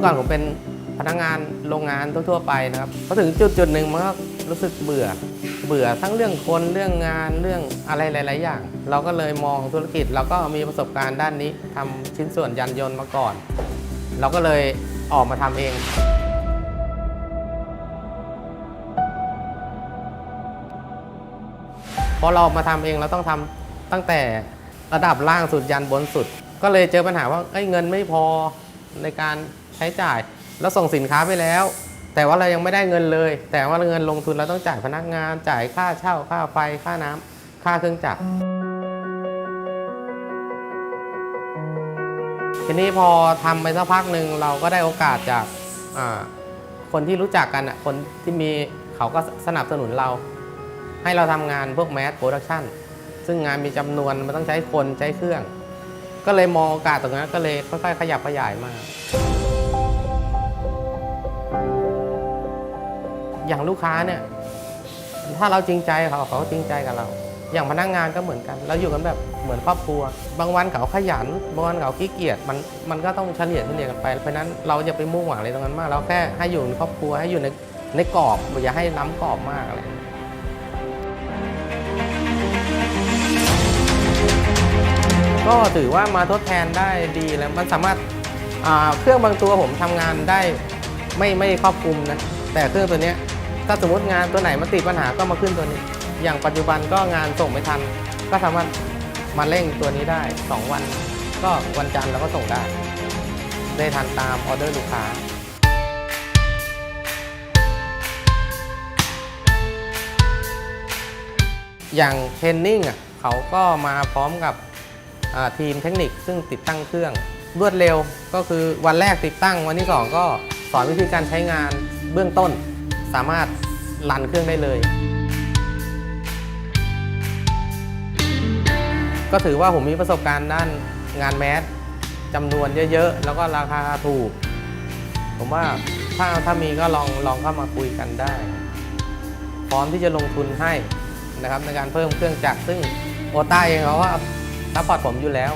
มื่อก่อนผมเป็นพนักงานโรงงานทั่วๆไปนะครับพอถึงจุดจุดหนึ่งมันก็รู้สึกเบื่อ เบื่อทั้งเรื่องคนเรื่องงานเรื่องอะไรหลาย ๆ อย่าง เราก็เลยมองธุรกิจเราก็มีประสบการณ์ด้านนี้ทำชิ้นส่วนยานยนต์มาก่อน เราก็เลยออกมาทำเอง พอเรามาทำเองเราต้องทำตั้งแต่ระดับล่างสุดยันบนสุด ก็เลยเจอปัญหาว่าเเงินไม่พอในการ ช้จ่าย แล้วส่งสินค้าไปแล้ว แต่ว่าเรายังไม่ได้เงินเลย แต่ว่าเงินลงทุนเราต้องจ่ายพนักงาน จ่ายค่าเช่าค่าไฟค่าน้ำค่าเครื่องจักรทีนี้พอทำไปสักพักหนึ่งเราก็ได้โอกาสจากคนที่รู้จักกันคนที่มีเขาก็สนับสนุนเรา ให้เราทำงานพวกแมสโปรดักชั่นซึ่งงานมีจำนวนมันต้องใช้คนใช้เครื่อง ก็เลยมองโอกาสตรงนั้นก็เลยค่อยๆขยับขยายมา อย่างลูกค้าเนี่ย ถ้าเราจริงใจเขาเขาจริงใจกับเรา อย่างพนักงานก็เหมือนกัน เราอยู่กันแบบเหมือนครอบครัว บางวันเขาขยัน บางวันเขาขี้เกียจมันมันก็ต้องเฉลี่ยเฉลี่ยกันไป เพราะนั้นเราจะไปมุ่งหวังอะไรตรงนั้นมาก เราแค่ให้อยู่ในครอบครัวให้อยู่ในในกรอบอย่าให้ล้ำกรอบมากอะไรก็ถือว่ามาทดแทนได้ดีแล้วมันสามารถอ่าเครื่องบางตัวผมทำงานได้ไม่ไม่ครอบคลุมนะแต่เครื่องตัวเนี้ย ถ้าสมมติงานตัวไหนมันติดปัญหาก็มาขึ้นตัวนี้ อย่างปัจจุบันก็งานส่งไม่ทัน ก็สามารถมาเร่งตัวนี้ได้ 2 วัน ก็วันจันทร์เราก็ส่งได้ ได้ทันตามออเดอร์ลูกค้าอย่างเทรนนิ่งเขาก็มาพร้อมกับทีมเทคนิคซึ่งติดตั้งเครื่อง รวดเร็วก็คือวันแรกติดตั้งวันที่ 2 ก็สอนวิธีการใช้งานเบื้องต้น สามารถ รันเครื่องได้เลย ก็ถือว่าผมมีประสบการณ์ด้านงานแมสจำนวนเยอะๆ แล้วก็ราคาถูก ผมว่าถ้าถ้ามีก็ลองลองเข้ามาคุยกันได้ พร้อมที่จะลงทุนให้นะครับในการเพิ่มเครื่องจักรซึ่งโอต้าเองเขาว่าซัพพอร์ตผมอยู่แล้ว